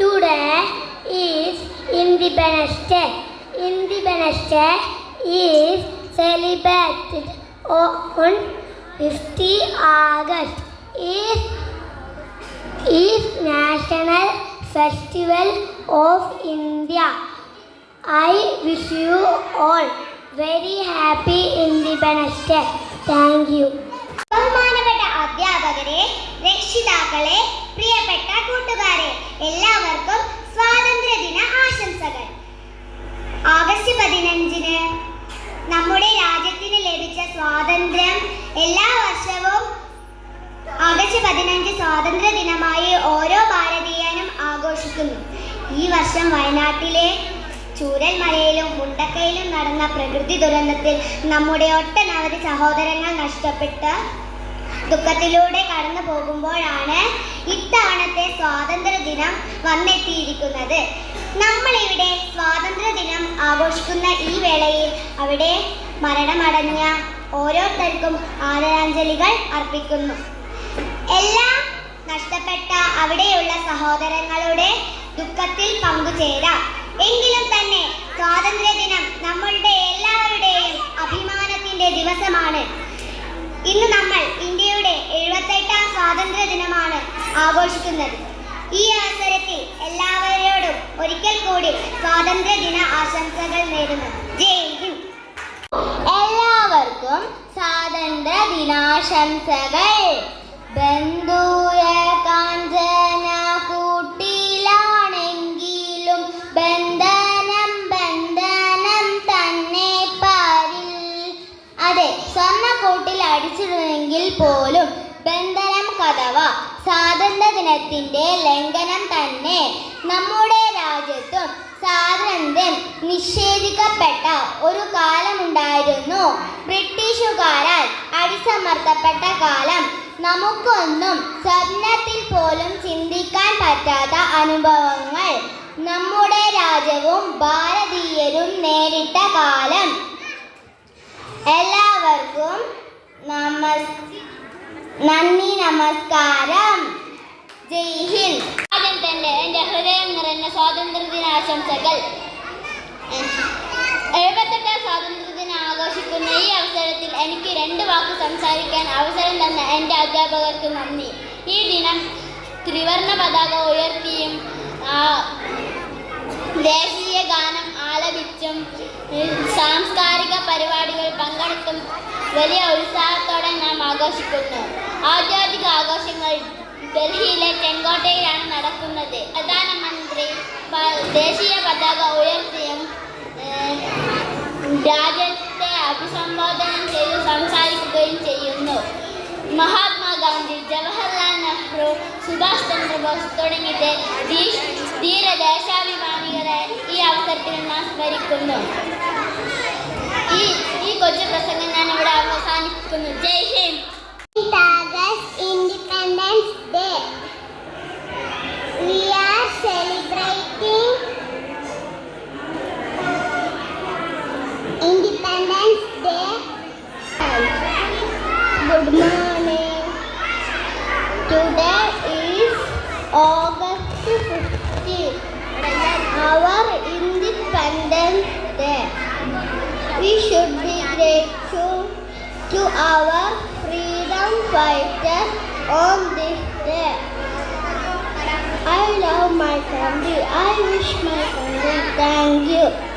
Today is Independence Day. Independence Day is celebrated on 50 August. Is is National Festival of India. I wish you all very happy Independence Day. Thank you. ബഹുമാനപ്പെട്ട അധ്യാപകരെ രക്ഷിതാക്കളെ പ്രിയപ്പെട്ട കൂട്ടുകാരെ എല്ലാവർക്കും സ്വാതന്ത്ര്യദിന ആശംസകൾ. August പതിനഞ്ചിന് നമ്മുടെ രാജ്യത്തിന് ലഭിച്ച സ്വാതന്ത്ര്യം എല്ലാ വർഷവും ആഗസ്റ്റ് പതിനഞ്ച് സ്വാതന്ത്ര്യ ദിനമായി ഓരോ ഭാരതീയനും ആഘോഷിക്കുന്നു. ഈ വർഷം വയനാട്ടിലെ ചൂരൽമലയിലും മുണ്ടക്കയിലും നടന്ന പ്രകൃതി ദുരന്തത്തിൽ നമ്മുടെ ഒട്ടനവധി സഹോദരങ്ങൾ നഷ്ടപ്പെട്ട ദുഃഖത്തിലൂടെ കടന്നു പോകുമ്പോഴാണ് ഇത്തവണത്തെ സ്വാതന്ത്ര്യ ദിനം വന്നെത്തിയിരിക്കുന്നത്. നമ്മളിവിടെ സ്വാതന്ത്ര്യ ദിനം ആഘോഷിക്കുന്ന ഈ വേളയിൽ അവിടെ മരണമടഞ്ഞ ഓരോരുത്തർക്കും ആദരാഞ്ജലികൾ അർപ്പിക്കുന്നു. എല്ലാം നഷ്ടപ്പെട്ട അവിടെയുള്ള സഹോദരങ്ങളുടെ ദുഃഖത്തിൽ പങ്കുചേരാം. എങ്കിലും തന്നെ സ്വാതന്ത്ര്യ ദിനം നമ്മളുടെ എല്ലാവരുടെയും അഭിമാനത്തിന്റെ ദിവസമാണ്. ഇന്ന് നമ്മൾ ഇന്ത്യയുടെ എഴുപത്തെട്ടാം സ്വാതന്ത്ര്യ ദിനമാണ് ആഘോഷിക്കുന്നത്. ഈ അവസരത്തിൽ എല്ലാവരോടും ഒരിക്കൽ കൂടി സ്വാതന്ത്ര്യ ദിന ആശംസകൾ നേരുന്നു. ജയ് ഹിന്ദ്. എല്ലാവർക്കും സ്വാതന്ത്ര്യ ദിനാശംസകൾ ബന്ധുയ കാഞ്ചന കൂട്ടിലാണെങ്കിലും ബന്ധനം ബന്ധനം തന്നെ പാരിൽ. അതെ സ്വർണക്കൂട്ടിൽ അടിച്ചിരുന്നെങ്കിൽ പോലും ബന്ധനം കഥവ. സ്വാതന്ത്ര്യ ദിനത്തിന്റെ ലംഘനം തന്നെ നമ്മുടെ രാജ്യത്തും സ്വാതന്ത്ര്യം നിഷേധിക്കപ്പെട്ട ഒരു കാലമുണ്ടായിരുന്നു. ബ്രിട്ടീഷുകാരാൽ അടിച്ചമർത്തപ്പെട്ട കാലം നമുക്കൊന്നും സ്വപ്നത്തിൽ പോലും ചിന്തിക്കാൻ പറ്റാത്ത അനുഭവങ്ങൾ നമ്മുടെ രാജ്യവും ഭാരതീയരും നേരിട്ട കാലം. എല്ലാവർക്കും നമസ് നന്ദി നമസ്കാരം. ജയ് ഹിന്ദ്. ആദ്യം തന്നെ എന്റെ ഹൃദയം നിറഞ്ഞ സ്വാതന്ത്ര്യ ദിനാശംസകൾ. എഴുപത്തെട്ടാം സ്വാതന്ത്ര്യ ദിനം ആഘോഷിക്കുന്ന ഈ അവസരത്തിൽ എനിക്ക് രണ്ട് വാക്ക് സംസാരിക്കാൻ അവസരം തന്ന എന്റെ അധ്യാപകർക്ക് നന്ദി. ഈ ദിനം ത്രിവർണ പതാക ഉയർത്തിയും ദേശീയ ഗാനം ആലപിച്ചും സാംസ്കാരിക പരിപാടികൾ പങ്കെടുത്തും വലിയ ഉത്സാഹത്തോടെ നാം ആഘോഷിക്കുന്നു. ആഘോഷങ്ങൾ ഡൽഹിയിലെ ചെങ്കോട്ടയിലാണ് നടക്കുന്നത്. പ്രധാനമന്ത്രി ദേശീയ പതാക ഉയർത്തിയും രാജ്യത്തെ അഭിസംബോധന ചെയ്തു സംസാരിക്കുകയും ചെയ്യുന്നു. മഹാത്മാഗാന്ധി ജവഹർലാൽ നെഹ്റു സുഭാഷ് ചന്ദ്രബോസ് തുടങ്ങിയ ധീര ദേശാഭിമാനികളെ ഈ അവസരത്തിൽ നാം സ്മരിക്കുന്നു. ഈ ഈ കൊച്ചു പ്രസംഗം ഞാൻ ഇവിടെ അവസാനിപ്പിക്കുന്നു. ജയ് Hind. 15. Our Independence Day. We should be grateful to our freedom fighters on this day. I love my country. I wish my country. Thank you.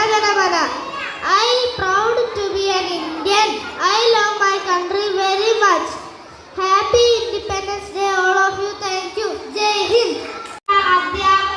Ganagana I proud to be an Indian. I love my country very much. Happy Independence Day all of you. Thank you. Jai Hind.